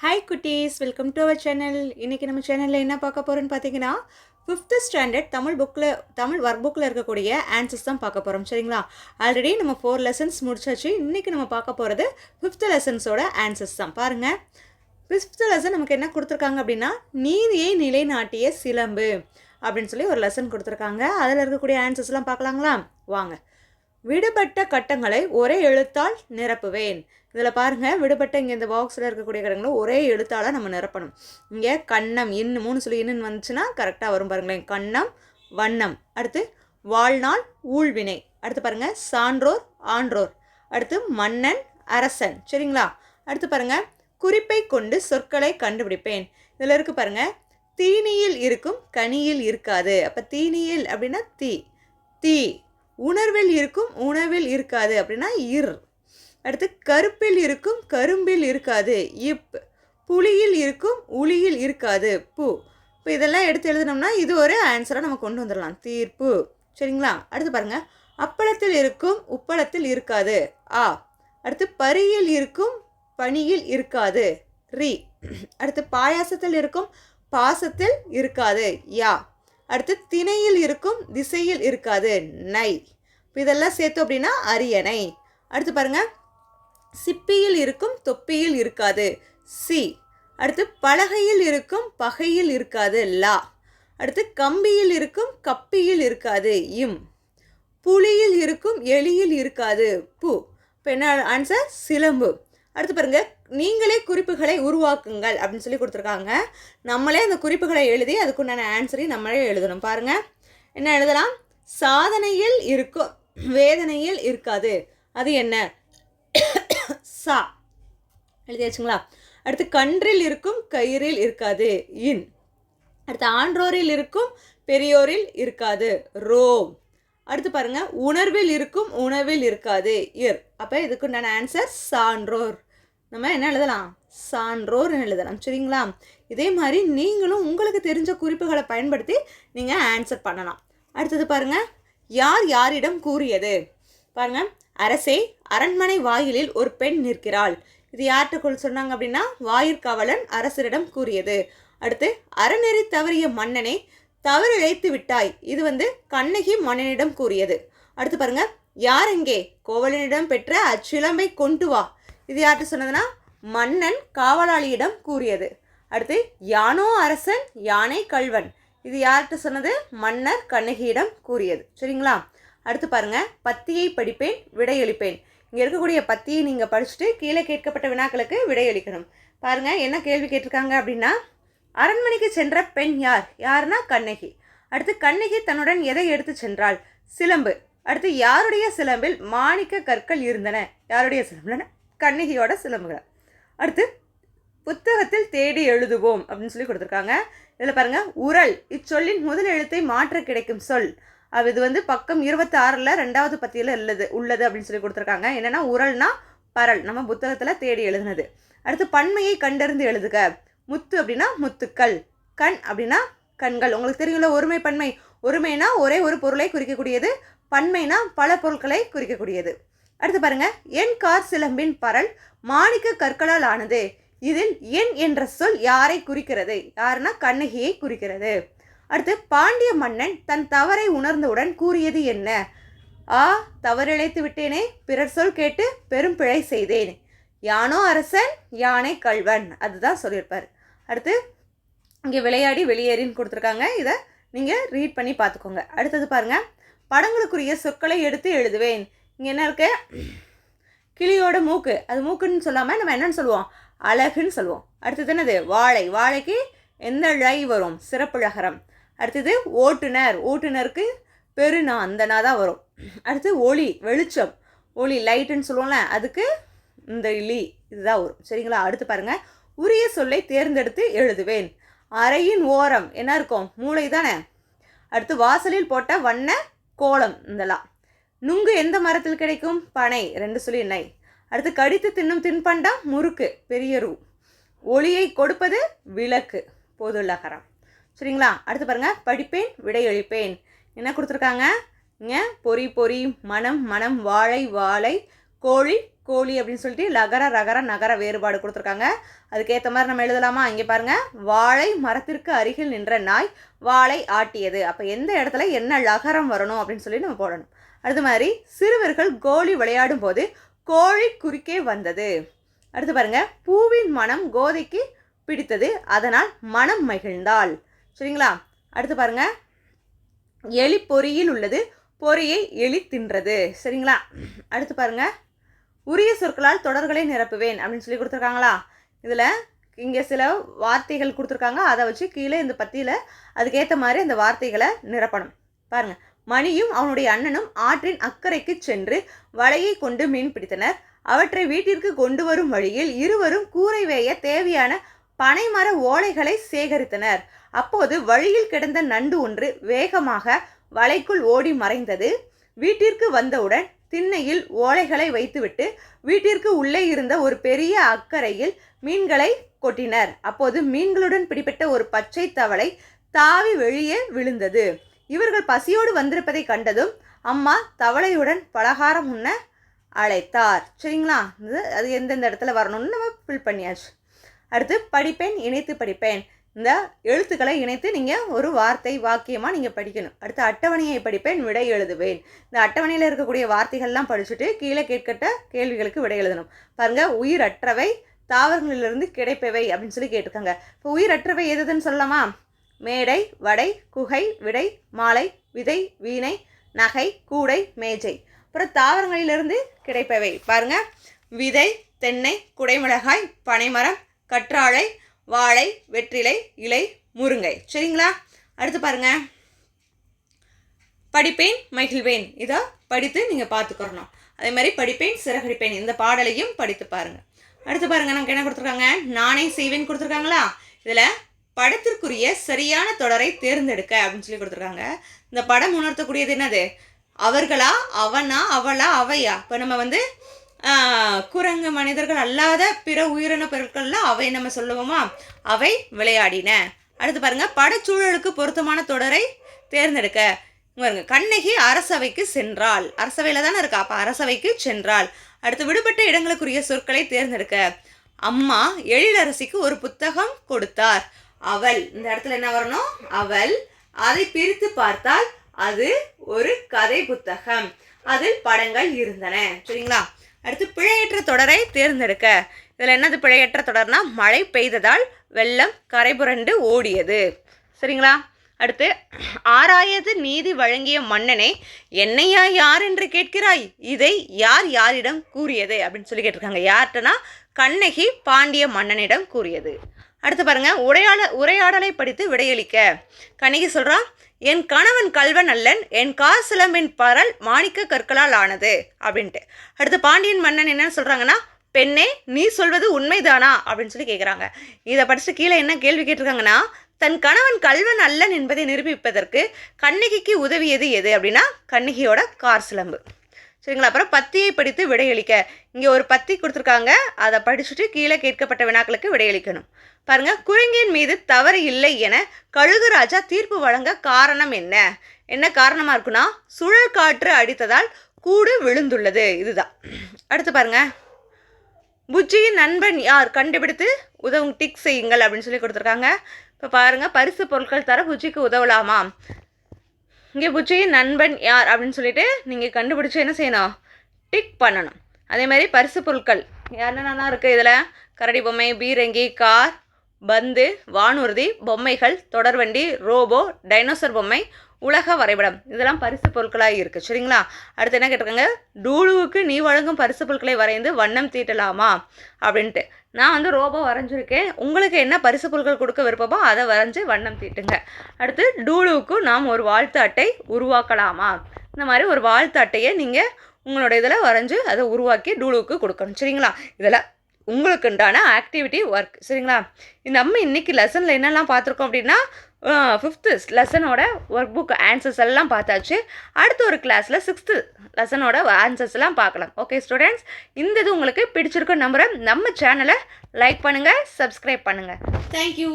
Hi குட்டீஸ். Welcome to our channel இன்றைக்கி நம்ம சேனலில் என்ன பார்க்க போகிறோன்னு பார்த்தீங்கன்னா ஃபிஃப்த்து ஸ்டாண்டர்ட் தமிழ் புக்கில் தமிழ் ஒர்க் புக்கில் இருக்கக்கூடிய ஆன்சர்ஸ் தான் பார்க்க போகிறோம் சரிங்களா? ஆல்ரெடி நம்ம ஃபோர் லெசன்ஸ் முடிச்சாச்சு. இன்றைக்கி நம்ம பார்க்க போகிறது ஃபிஃப்த்து லெசன்ஸோட ஆன்சர்ஸ் தான். பாருங்கள் ஃபிஃப்த்து லெசன் நமக்கு என்ன கொடுத்துருக்காங்க அப்படின்னா நீதியை நிலைநாட்டிய சிலம்பு அப்படின்னு சொல்லி ஒரு லெசன் கொடுத்துருக்காங்க. அதில் இருக்கக்கூடிய ஆன்சர்ஸ்லாம் பார்க்கலாங்களா? வாங்க. விடுபட்ட கட்டங்களை ஒரே எழுத்தால் நிரப்புவேன். இதில் பாருங்கள் விடுபட்ட இங்கே இந்த பாக்ஸில் இருக்கக்கூடிய கட்டங்களை ஒரே எழுத்தால் நம்ம நிரப்பணும். இங்கே கண்ணம் இன்னு மூணு சொல்லி இன்னுன்னு வந்துச்சுன்னா கரெக்டாக வரும் பாருங்களேன். கண்ணம் வண்ணம். அடுத்து வாழ்நாள் ஊழ்வினை. அடுத்து பாருங்கள் சான்றோர் ஆன்றோர். அடுத்து மன்னன் அரசன். சரிங்களா? அடுத்து பாருங்கள் குறிப்பை கொண்டு சொற்களை கண்டுபிடிப்பேன். இதில் இருக்கு பாருங்க தீனியில் இருக்கும் கனியில் இருக்காது. அப்போ தீனியில் அப்படின்னா தீ. தீ. உணர்வில் இருக்கும் உணவில் இருக்காது. அப்படின்னா இர். அடுத்து கருப்பில் இருக்கும் கரும்பில் இருக்காது. இப் புளியில் இருக்கும் உளியில் இருக்காது. பூ. இப்போ இதெல்லாம் எடுத்து எழுதினோம்னா இது ஒரு ஆன்சராக நம்ம கொண்டு வந்துடலாம். தீர்ப்பு. சரிங்களா? அடுத்து பாருங்கள் அப்பளத்தில் இருக்கும் உப்பளத்தில் இருக்காது. ஆ. அடுத்து பரியில் இருக்கும் பனியில் இருக்காது. ரி. அடுத்து பாயாசத்தில் இருக்கும் பாசத்தில் இருக்காது. யா. அடுத்து திணையில் இருக்கும் திசையில் இருக்காது. நை. இப்போ இதெல்லாம் சேர்த்தோம் அப்படின்னா அரியணை. அடுத்து பாருங்கள் சிப்பியில் இருக்கும் தொப்பியில் இருக்காது. சி. அடுத்து பலகையில் இருக்கும் பகையில் இருக்காது. லா. அடுத்து கம்பியில் இருக்கும் கப்பியில் இருக்காது. இம். புலியில் இருக்கும் எலியில் இருக்காது. பு. இப்போ என்ன ஆன்சர் சிலம்பு. அடுத்து பாருங்க நீங்களே குறிப்புகளை உருவாக்குங்கள் அப்படின்னு சொல்லி கொடுத்துருக்காங்க. நம்மளே அந்த குறிப்புகளை எழுதி அதுக்குண்டான ஆன்சரையும் நம்மளே எழுதணும். பாருங்க என்ன எழுதலாம்? சாதனையில் இருக்கும் வேதனையில் இருக்காது. அது என்ன? சா. எழுதியாச்சுங்களா? அடுத்து கன்றில் இருக்கும் கயிறில் இருக்காது. இன். அடுத்து ஆன்றோரில் இருக்கும் பெரியோரில் இருக்காது. ரோ. அடுத்து பாருங்க உணர்வில் இருக்கும் உணவில் இருக்காது. இர். அப்போ இதுக்குண்டான ஆன்சர் சான்றோர். நம்ம என்ன எழுதலாம்? சான்றோர் எழுதலாம். சரிங்களா? இதே மாதிரி நீங்களும் உங்களுக்கு தெரிஞ்ச குறிப்புகளை பயன்படுத்தி நீங்கள் ஆன்சர் பண்ணலாம். அடுத்தது பாருங்கள் யார் யாரிடம் கூறியது? பாருங்கள் அரசே அரண்மனை வாயிலில் ஒரு பெண் நிற்கிறாள். இது யார்கிட்ட சொன்னாங்க அப்படின்னா வாயிற்காவலன் அரசரிடம் கூறியது. அடுத்து அறநெறி தவறிய மன்னனை தவறிழைத்து விட்டாய். இது வந்து கண்ணகி மன்னனிடம் கூறியது. அடுத்து பாருங்க யார் எங்கே? கோவலனிடம் பெற்ற அச்சிலம்பை கொண்டு வா. இது யார்கிட்ட சொன்னதுன்னா மன்னன் காவலாளியிடம் கூறியது. அடுத்து யானோ அரசன் யானை கல்வன் இது யார்கிட்ட சொன்னது? மன்னர் கண்ணகியிடம் கூறியது. சரிங்களா? அடுத்து பாருங்கள் பத்தியை படிப்பேன் விடையளிப்பேன். இங்கே இருக்கக்கூடிய பத்தியை நீங்கள் படிச்சுட்டு கீழே கேட்கப்பட்ட வினாக்களுக்கு விடையளிக்கணும். பாருங்கள் என்ன கேள்வி கேட்டிருக்காங்க அப்படின்னா அரண்மனைக்கு சென்ற பெண் யார்? யாருன்னா கண்ணகி. அடுத்து கண்ணகி தன்னுடன் எதை எடுத்து சென்றாள்? சிலம்பு. அடுத்து யாருடைய சிலம்பில் மாணிக்க கற்கள் இருந்தன? யாருடைய சிலம்புல கண்ணகியோட சிலம்புகள். அடுத்து புத்தகத்தில் தேடி எழுதுவோம் அப்படின்னு சொல்லி கொடுத்துருக்காங்க. இதில் பாருங்கள் உரல் இச்சொல்லின் முதல் எழுத்தை மாற்ற கிடைக்கும் சொல். அது இது வந்து பக்கம் இருபத்தி ஆறில் ரெண்டாவது பத்தியில் உள்ளது உள்ளது அப்படின்னு சொல்லி கொடுத்துருக்காங்க. என்னென்னா உரல்னா பரல். நம்ம புத்தகத்தில் தேடி எழுதுனது. அடுத்து பன்மையை கண்டறிந்து எழுதுக. முத்து அப்படின்னா முத்துக்கள் கண் அப்படின்னா கண்கள். உங்களுக்கு தெரியும்ல ஒருமை பன்மை. ஒருமைனா ஒரே ஒரு பொருளை குறிக்கக்கூடியது பன்மைனா பல பொருட்களை குறிக்கக்கூடியது. அடுத்து பாருங்கள் என் கார் சிலம்பின் பரல் மாணிக்க கற்களால் ஆனது. இதில் என் என்ற சொல் யாரை குறிக்கிறது? யாருன்னா கண்ணகியை குறிக்கிறது. அடுத்து பாண்டிய மன்னன் தன் தவறை உணர்ந்தவுடன் கூறியது என்ன? ஆ தவறிழைத்து விட்டேனே. பிறர் சொல் கேட்டு பெரும் பிழை செய்தேன். யானோ அரசன் யானை கல்வன் அதுதான் சொல்லியிருப்பார். அடுத்து இங்கே விளையாடி வெளியேறின்னு கொடுத்துருக்காங்க. இதை நீங்கள் ரீட் பண்ணி பார்த்துக்கோங்க. அடுத்தது பாருங்கள் படங்களுக்குரிய சொற்களை எடுத்து எழுதுவேன். இங்கே என்ன இருக்கு? கிளியோட மூக்கு. அது மூக்குன்னு சொல்லாமல் நம்ம என்னன்னு சொல்லுவோம்? அழகுன்னு சொல்லுவோம். அடுத்தது என்னது? வாழை. வாழைக்கு எந்த ழை வரும்? சிறப்புழகரம் அடுத்தது ஓட்டுநர். ஓட்டுநருக்கு பெருநா. அந்த நா தான் வரும். அடுத்து ஒளி. வெளிச்சம். ஒளி லைட்டுன்னு சொல்லுவோம்ல அதுக்கு இந்த லி இதுதான் வரும். சரிங்களா? அடுத்து பாருங்கள் உரிய சொல்லை தேர்ந்தெடுத்து எழுதுவேன். அறையின் ஓரம். என்ன இருக்கும்? மூளை தானே. அடுத்து வாசலில் போட்ட வண்ண கோலம் இந்தலாம் நுங்கு எந்த மரத்தில் கிடைக்கும்? பனை. ரெண்டு சொல்லி நை அடுத்து கடித்து தின்னும் தின்பண்டம் முறுக்கு பெரிய ரூ. ஒளியை கொடுப்பது விளக்கு பொதுலகரம் சரிங்களா? அடுத்து பாருங்க படிப்பேன் விடையளிப்பேன். என்ன கொடுத்துருக்காங்க? இங்கே பொறி பொறி மனம் மனம் வாழை வாழை கோழி கோழி அப்படின்னு சொல்லிட்டு லகர ரகர நகர வேறுபாடு கொடுத்துருக்காங்க. அதுக்கேற்ற மாதிரி நம்ம எழுதலாமா? இங்கே பாருங்கள் வாழை மரத்திற்கு அருகில் நின்ற நாய் வாழை ஆட்டியது. அப்போ எந்த இடத்துல என்ன லகரம் வரணும் அப்படின்னு சொல்லி நம்ம போடணும். அடுத்த மாதிரி சிறுவர்கள் கோலி விளையாடும் போது கோழி குறுக்கே வந்தது. அடுத்து பாருங்க. பூவின் மனம் கோதைக்கு பிடித்தது. அதனால் மனம் மகிழ்ந்தாள். சரிங்களா? அடுத்து பாருங்க. எலி பொறியில் உள்ளது. பொறியை எலி தின்றது. சரிங்களா? அடுத்து பாருங்க. உரிய சொற்களால் தொடர்களை நிரப்புவேன் அப்படின்னு சொல்லி கொடுத்துருக்காங்களா? இதில் இங்கே சில வார்த்தைகள் கொடுத்துருக்காங்க. அதை வச்சு கீழே இந்த பத்தியில் அதுக்கேற்ற மாதிரி அந்த வார்த்தைகளை நிரப்பணும். பாருங்கள் மணியும் அவனுடைய அண்ணனும் ஆற்றின் அக்கறைக்கு சென்று வலையை கொண்டு மீன் பிடித்தனர். அவற்றை வீட்டிற்கு கொண்டு வரும் வழியில் இருவரும் கூரை வேய தேவையான பனைமர ஓலைகளை சேகரித்தனர். அப்போது வழியில் கிடந்த நண்டு ஒன்று வேகமாக வலைக்குள் ஓடி மறைந்தது. வீட்டிற்கு வந்தவுடன் திண்ணையில் ஓலைகளை வைத்துவிட்டு வீட்டிற்கு உள்ளே இருந்த ஒரு பெரிய அக்கறையில் மீன்களை கொட்டினர். அப்போது மீன்களுடன் பிடிபட்ட ஒரு பச்சை தவளை தாவி வெளியே விழுந்தது. இவர்கள் பசியோடு வந்திருப்பதை கண்டதும் அம்மா தவளையுடன் பலகாரம் உண்ண அழைத்தார். சரிங்களா? இது அது எந்தெந்த இடத்துல வரணும்னு நம்ம ஃபில் பண்ணியாச்சு. அடுத்து படிப்பேன் இணைத்து படிப்பேன். இந்த எழுத்துக்களை இணைத்து நீங்கள் ஒரு வார்த்தை வாக்கியமாக நீங்கள் படிக்கணும். அடுத்து அட்டவணையை படிப்பேன் விடை எழுதுவேன். இந்த அட்டவணையில் இருக்கக்கூடிய வார்த்தைகள்லாம் படிச்சுட்டு கீழே கேட்கட்ட கேள்விகளுக்கு விடை எழுதணும். பாருங்கள் உயிரற்றவை தாவரங்களிலிருந்து கிடைப்பவை அப்படின்னு சொல்லி கேட்டிருக்காங்க. இப்போ உயிரற்றவை எதுன்னு சொல்லலாமா? மேடை வடை குகை விடை மாலை விதை வீணை நகை கூடை மேஜை. அப்புறம் தாவரங்களிலிருந்து கிடைப்பவை. பாருங்க. விதை தென்னை குடைமிளகாய் பனைமரம் கற்றாழை வாழை வெற்றிலை இலை முருங்கை. சரிங்களா? அடுத்து பாருங்க. படிப்பேன் மகிழ்வேன். இதை படித்து நீங்கள் பார்த்துக்கிறணும். அதே மாதிரி படிப்பேன் சிறகடிப்பேன். இந்த பாடலையும் படித்து பாருங்க. அடுத்து பாருங்க நமக்கு என்ன கொடுத்துருக்காங்க? நானே செய்வேன் கொடுத்துருக்காங்களா? இதில் படத்திற்குரிய சரியான தொடரை தேர்ந்தெடுக்க அப்படின்னு சொல்லி கொடுத்துருக்காங்க. இந்த படம் உணர்த்தக்கூடியது என்னது? அவர்களா அவனா அவளா அவையா? இப்போ நம்ம வந்து குரங்கு மனிதர்கள் அல்லாத பிற உயிரின பொருட்கள்ல அவை நம்ம சொல்லுவோமா? அவை விளையாடின. அடுத்து பாருங்க படச்சூழலுக்கு பொருத்தமான தொடரை தேர்ந்தெடுக்க. பாருங்க கண்ணகி அரசவைக்கு சென்றாள். அரசவையில் தானே இருக்கா? அப்போ அரசவைக்கு சென்றாள். அடுத்து விடுபட்ட இடங்களுக்குரிய சொற்களை தேர்ந்தெடுக்க. அம்மா எழிலரசிக்கு ஒரு புத்தகம் கொடுத்தார். அவள் இந்த இடத்துல என்ன வரணும்? அவள் அதை பிரித்து பார்த்தால் அது ஒரு கதை புத்தகம். அதில் படங்கள் இருந்தன. சரிங்களா? அடுத்து பிழையற்ற தொடரை தேர்ந்தெடுக்க. இதில் என்னது பிழையற்ற தொடர்னா மழை பெய்ததால் வெள்ளம் கரைபுரண்டு ஓடியது. சரிங்களா? அடுத்து ஆராயது நீதி வழங்கிய மன்னனே என்னையா யார் என்று கேட்கிறாய்? இதை யார் யாரிடம் கூறியது? அப்படின்னு சொல்லி கேட்டிருக்காங்க. யார்கிட்டனா கண்ணகி பாண்டிய மன்னனிடம் கூறியது. அடுத்து பாருங்க உரையாட உரையாடலை படித்து விடையளிக்க. கண்ணகி சொல்றான் என் கணவன் கல்வன் அல்லன் என் காசிலம்பின் பரல் மாணிக்க கற்களால் ஆனது அப்படின்ட்டு. அடுத்து பாண்டியன் மன்னன் என்ன சொல்றாங்கன்னா பெண்ணே நீ சொல்வது உண்மைதானா? அப்படின்னு சொல்லி கேட்குறாங்க இதை படிச்சுட்டு கீழே என்ன கேள்வி கேட்டிருக்காங்கன்னா தன் கணவன் கல்வன் அல்லன் என்பதை நிரூபிப்பதற்கு கண்ணகிக்கு உதவியது எது? அப்படின்னா கண்ணகியோட கார் சிலம்பு சரிங்களா? அப்புறம் பத்தியை படித்து விடையளிக்க. இங்கே ஒரு பத்தி கொடுத்துருக்காங்க. அதை படிச்சுட்டு கீழே கேட்கப்பட்ட வினாக்களுக்கு விடையளிக்கணும். பாருங்க குரங்கின் மீது தவறு இல்லை என கழுகு ராஜா தீர்ப்பு வழங்க காரணம் என்ன? என்ன காரணமாக இருக்குன்னா சுழல் காற்று அடித்ததால் கூடு விழுந்துள்ளது. இதுதான். அடுத்து பாருங்க. புஜ்ஜியின் நண்பன் யார்? கண்டுபிடித்து உதவும் டிக் செய்யுங்கள் அப்படின்னு சொல்லி கொடுத்துருக்காங்க. இப்போ பாருங்கள் பரிசு பொருட்கள் தர புஜ்ஜிக்கு உதவலாமா இங்கே பூச்சி நண்பன் யார் அப்படின்னு சொல்லிட்டு நீங்கள் கண்டுபிடிச்சி என்ன செய்யணும்? டிக் பண்ணணும். அதே மாதிரி பரிசு பொருட்கள். என்னென்னலாம் இருக்குது இதில்? கரடி பொம்மை பீரங்கி கார் பந்து வானூர்தி பொம்மைகள் தொடர்வண்டி ரோபோ டைனோசர் பொம்மை உலக வரைபடம். இதெல்லாம் பரிசு பொருட்களாக இருக்குது சரிங்களா? அடுத்து என்ன கேட்டிருக்காங்க? டூலுவுக்கு நீ வழங்கும் பரிசு பொருட்களை வரைந்து வண்ணம் தீட்டலாமா? அப்படின்ட்டு. நான் வந்து ரோபோ வரைஞ்சிருக்கேன். உங்களுக்கு என்ன பரிசு பொருட்கள் கொடுக்க விருப்பமோ அதை வரைஞ்சி வண்ணம் தீட்டுங்க. அடுத்து டூலுவுக்கு நாம் ஒரு வாழ்த்து அட்டை உருவாக்கலாமா? இந்த மாதிரி ஒரு வாழ்த்து அட்டையை நீங்கள் உங்களோட இதில் வரைஞ்சி அதை உருவாக்கி டூலுவுக்கு கொடுக்கணும். சரிங்களா? இதில் உங்களுக்குண்டான ஆக்டிவிட்டி ஒர்க் சரிங்களா? நம்ம இன்னைக்கு லெசனில் என்னெல்லாம் பார்த்துருக்கோம் அப்படின்னா ஃபிஃப்த்து லெசனோட ஒர்க் புக் ஆன்சர்ஸ் எல்லாம் பார்த்தாச்சு. அடுத்த ஒரு கிளாஸில் சிக்ஸ்த்து லெசனோட ஆன்சர்ஸ் எல்லாம் பார்க்கலாம். ஓகே ஸ்டூடெண்ட்ஸ் இந்த இது உங்களுக்கு பிடிச்சிருக்கும் நம்புகிறேன் நம்ம சேனலை லைக் பண்ணுங்கள் சப்ஸ்கிரைப் பண்ணுங்கள் தேங்க்யூ